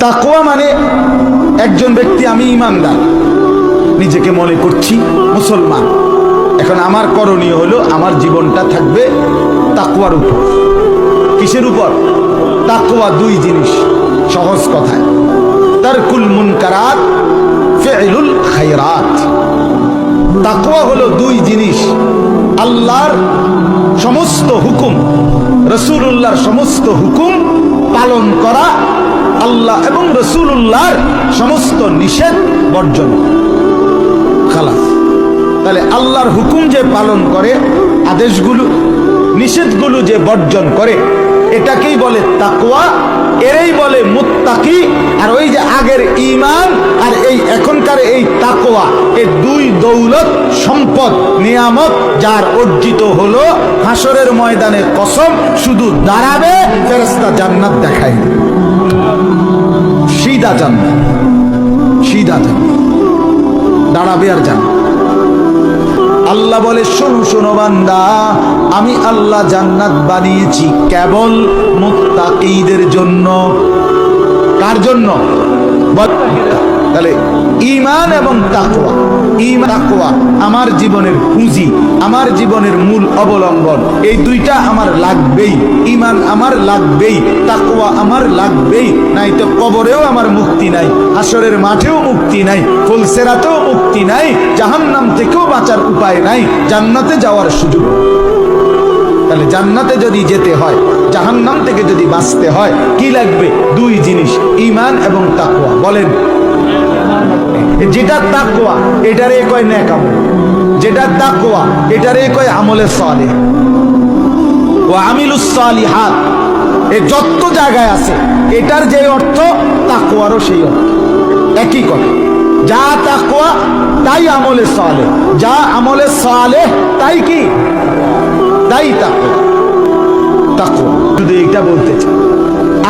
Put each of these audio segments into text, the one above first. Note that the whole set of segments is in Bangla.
তাকোয়া মানে একজন ব্যক্তি, আমি ইমানদার, নিজেকে মনে করছি মুসলমান। এখন আমার করণীয় হলো আমার জীবনটা থাকবে তাকুয়ার উপর। কিসের উপর? তাকুয়া দুই জিনিস, সহজ কথায়। তারকুল মুনকারাত, ফেলুল খায়রাত। তাকুয়া হলো দুই জিনিস, আল্লাহর সমস্ত হুকুম রসুল্লাহর সমস্ত হুকুম পালন করা আল্লাহ এবং রসুল্লাহর সমস্ত নিষেধ বর্জন। খালাস। তাহলে আল্লাহর হুকুম যে পালন করে, আদেশগুলো, নিষেধগুলো যে বর্জন করে, এটাকেই বলে তাকওয়া, এরই বলে মুত্তাকি, আর ওই যে আগের ইমান আর এই এখনকার এই তাকোয়া এই দুই দৌলত সম্পদ, নিয়ামত, যার অর্জিত হলো হাসরের ময়দানে কসম, শুধু দাঁড়াবে ফেরেস্তা জান্নাত দেখায়। সিদা না সিদা যান দাঁড়াবে আর যান আল্লাহ বলে, শোনো শোনো বান্দা, আমি আল্লাহ জান্নাত বানিয়েছি কেবল মুত্তাকিদের জন্য। কার জন্য? তাহলে ইমান এবং তাকওয়া ইমান তাকওয়া আমার জীবনের পুঁজি, আমার জীবনের মূল অবলম্বন, এই দুইটা আমার লাগবেই। ইমান আমার লাগবেই, তাকওয়া আমার লাগবেই নাই তো কবরেও আমার মুক্তি নাই আসরের মাঠেও মুক্তি নাই, ফুলসেরাতেও মুক্তি নাই, জাহান্নাম থেকেও বাঁচার উপায় নাই, জান্নাতে যাওয়ার সুযোগ তাহলে জান্নাতে যদি যেতে হয়, জাহান্নাম থেকে যদি বাঁচতে হয়, কি লাগবে? দুই জিনিস ইমান এবং তাকুয়া বলেন যেটা তাকওয়া, এটারে কয় আমল যেটা তাকওয়া, এটারে কয় আমলে সালে। ও আমিলুস সালিহাত, এ যত জায়গায় আছে, এটার যে অর্থ, তাকওয়ারও সেই অর্থ। একই কথা, যা তাকওয়া, তাই আমলে সালে। যা আমলে সালে, তাই কি? তাই তাকওয়া। তাকওয়া। শুধু এইটা বলতে চাই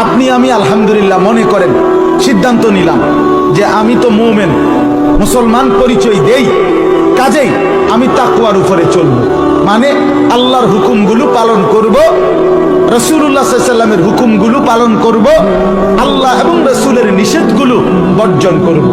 আপনি আমি আলহামদুলিল্লাহ মনে করেন, সিদ্ধান্ত নিলাম যে আমি তো মোমেন। মুসলমান পরিচয় দেই, কাজেই আমি তাকুয়ার উপরে চলব। মানে আল্লাহর হুকুমগুলো পালন করব রসুল্লাহ সাল্লামের হুকুমগুলো পালন করব, আল্লাহ এবং রসুলের নিষেধগুলো বর্জন করব।